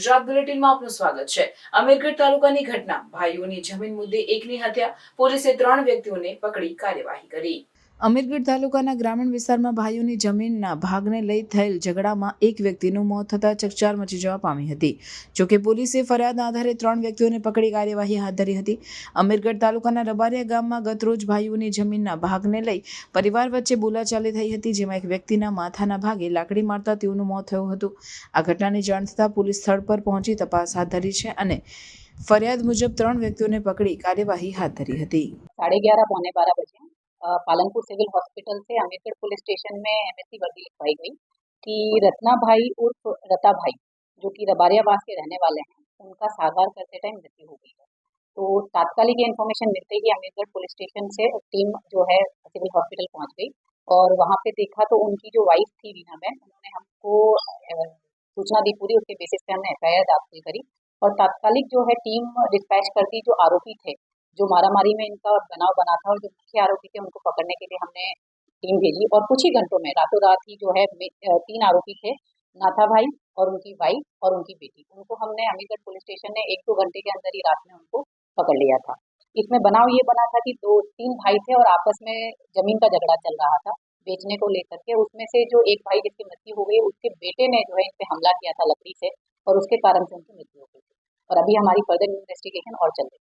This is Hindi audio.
ગુજરાત બુલેટિનમાં આપનું સ્વાગત છે. અમીરગઢ તાલુકાની ઘટના. ભાઈઓની જમીન મુદ્દે એકની હત્યા. પોલીસે ત્રણ વ્યક્તિઓને પકડી કાર્યવાહી કરી. અમીરગઢ તાલુકાના ગ્રામીણ વિસ્તારમાં ભાઈઓની જમીનના ભાગને લઈ થયેલ ઝઘડામાં એક વ્યક્તિનું મોત થતાં ચકચાર મચી જવા પામી હતી. જોકે પોલીસે ફરિયાદના આધારે ત્રણ વ્યક્તિઓને પકડી કાર્યવાહી હાથ ધરી હતી. અમીરગઢ તાલુકાના રબારિયા ગામમાં ગતરોજ ભાઈઓની જમીનના ભાગને લઈ પરિવાર વચ્ચે બોલાચાલી થઈ હતી, જેમાં એક વ્યક્તિના માથાના ભાગે લાકડી મારતા તેઓનું મોત થયું હતું. આ ઘટનાની જાણ થતાં પોલીસ સ્થળ પર પહોંચી તપાસ હાથ ધરી છે અને ફરિયાદ મુજબ ત્રણ વ્યક્તિઓને પકડી કાર્યવાહી હાથ ધરી હતી. સાડે ગ્યારહ પોને બારા બજે पालनपुर सिविल हॉस्पिटल से अमीरगढ़ पुलिस स्टेशन में एमएससी वर्दी लिखवाई गई कि रत्ना भाई उर्फ़ रता भाई, जो कि रबारियाबाद के रहने वाले हैं, उनका सागार करते टाइम मृत्यु हो गई है। तो तात्कालिक ये इन्फॉर्मेशन मिलते ही अमीरगढ़ पुलिस स्टेशन से टीम जो है सिविल हॉस्पिटल पहुँच गई और वहाँ पे देखा तो उनकी जो वाइफ थी वीना मैम, उन्होंने हमको सूचना दी पूरी, उसके बेसिस पे हमने एफ़ आई दाखिल करी और तात्कालिक जो है टीम डिस्पैच कर दी जो आरोपी थे जो मारामारी में इनका बनाव बना था और जो मुख्य आरोपी थे, उनको पकड़ने के लिए हमने टीम भेजी और कुछ ही घंटों में, रातों रात ही जो है तीन आरोपी थे, नाथा भाई और उनकी वाइफ और उनकी बेटी। उनको हमने अमीरगढ़ पुलिस स्टेशन ने एक दो घंटे के अंदर ही रात में उनको पकड़ लिया था। इसमें बनाव ये बना था कि दो, तीन भाई थे और आपस में ज़मीन का झगड़ा चल रहा था बेचने को लेकर के। उसमें से जो एक भाई जिसकी मृत्यु हो गई, उसके बेटे ने जो है इन पे हमला किया था लकड़ी से और उसके कारण से उनकी मृत्यु हो गई और अभी हमारी फर्दर इन्वेस्टिगेशन और चल रही है।